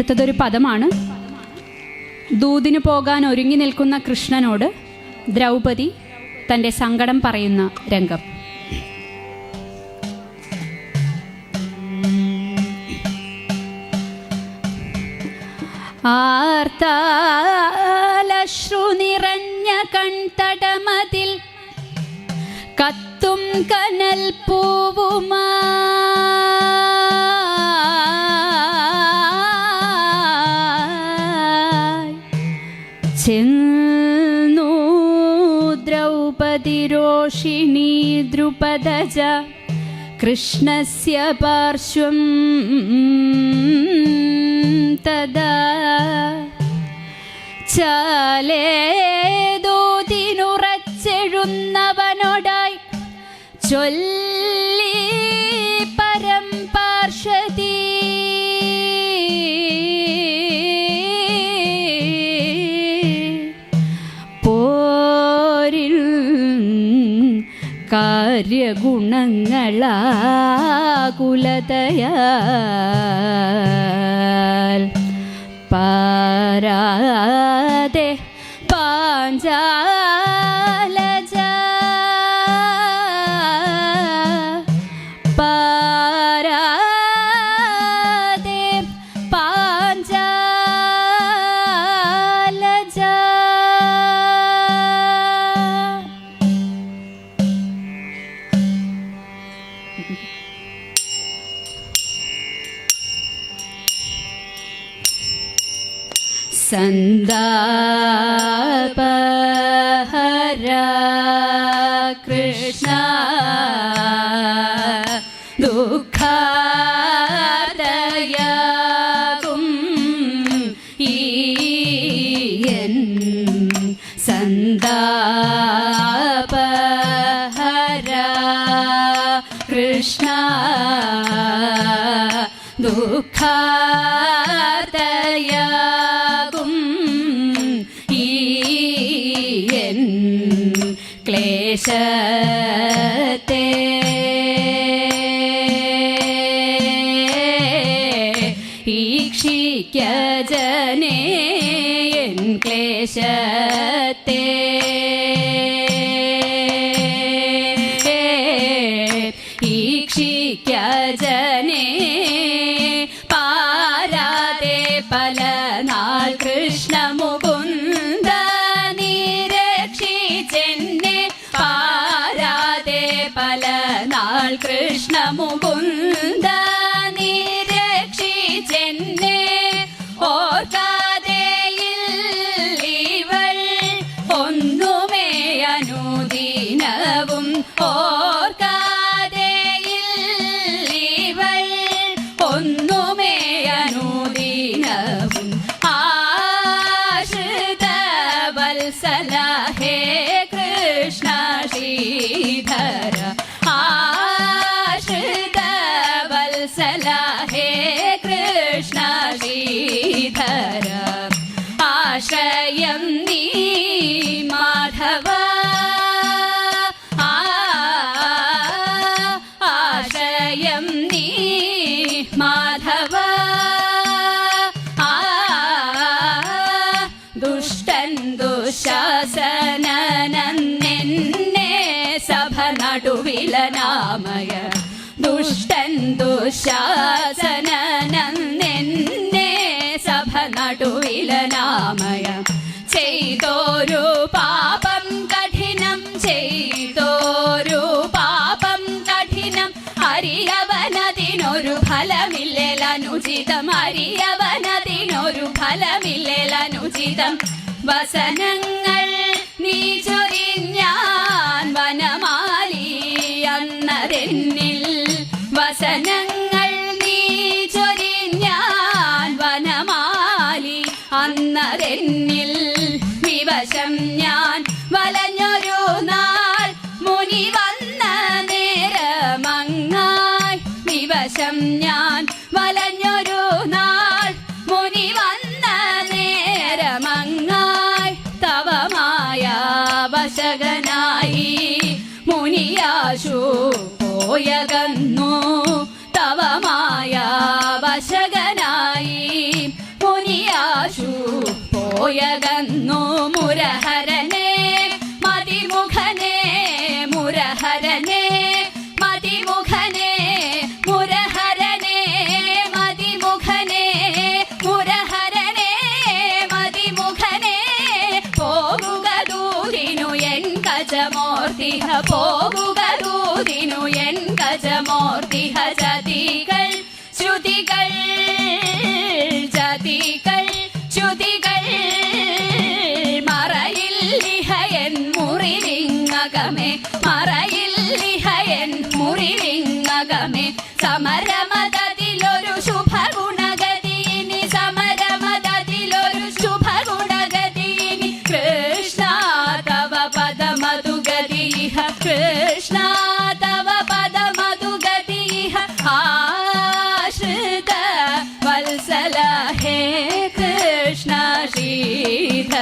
അടുത്തതൊരു പദമാണ്. ദൂതിന് പോകാൻ ഒരുങ്ങി നിൽക്കുന്ന കൃഷ്ണനോട് ദ്രൗപദി തന്റെ സങ്കടം പറയുന്ന രംഗം. ആർത്താലശ്രു നിറഞ്ഞ കൺതടമതിൽ കത്തും കനൽ പൂവുമായി ചെന്നു ദ്രൗപദി രോഷിണി ദ്രുപദ കൃഷ്ണസ്യ പാർശ്വം തദാ ചാലേതോതിനുറച്ചെഴുന്നവനോടായി ചൊല്ലി കാര്യഗുണങ്ങളാകുലതയാൽ പാരാതെ പാഞ്ചാലജ സന്ദാപഹര കൃഷ്ണ ദുഃഖാദയാകും ഈയൻ സന്ദാപഹര കൃഷ്ണ ദുഃഖാദയാകും ക്ലേശത്തെ ഈക്ഷിക്ക ജനേ എൻ ക്ലേശത്തെ ശ്രീധര. ആശ്രിത വത്സല ദുശാസനനെന്നെ സഭ നടുവിലനാമയ ചെയ്തോരു പാപം കഠിനം ചെയ്തോരു പാപം കഠിനം. അറിയവനതിനൊരു ഫലമില്ലേലനുചിതം അറിയവനതിനൊരു ഫലമില്ലേലനുചിതം വസനങ്ങൾ നീ ചൊരിഞ്ഞാൻ അന്നതെന്നിൽ വിവശം ഞാൻ വലഞ്ഞൊരു നാൾ. മുനി വന്ന നേരമങ്ങായി വിവശം ഞാൻ വലഞ്ഞൊരു നാൾ. മുനി വന്ന നേരമങ്ങായി തവമായ വശകനായി മുനിയാശു പോയകന്നു ഗജമോർത്തിഹ പോകുക ദൂതിനു എൻ ഗജമോർത്തിഹ ജതികൾ. ശ്രുതികൾ ജതികൾ ശ്രുതികൾ. മറയില്ലിഹ എൻ മുറിവിങ്ങകമേ മറ செய்த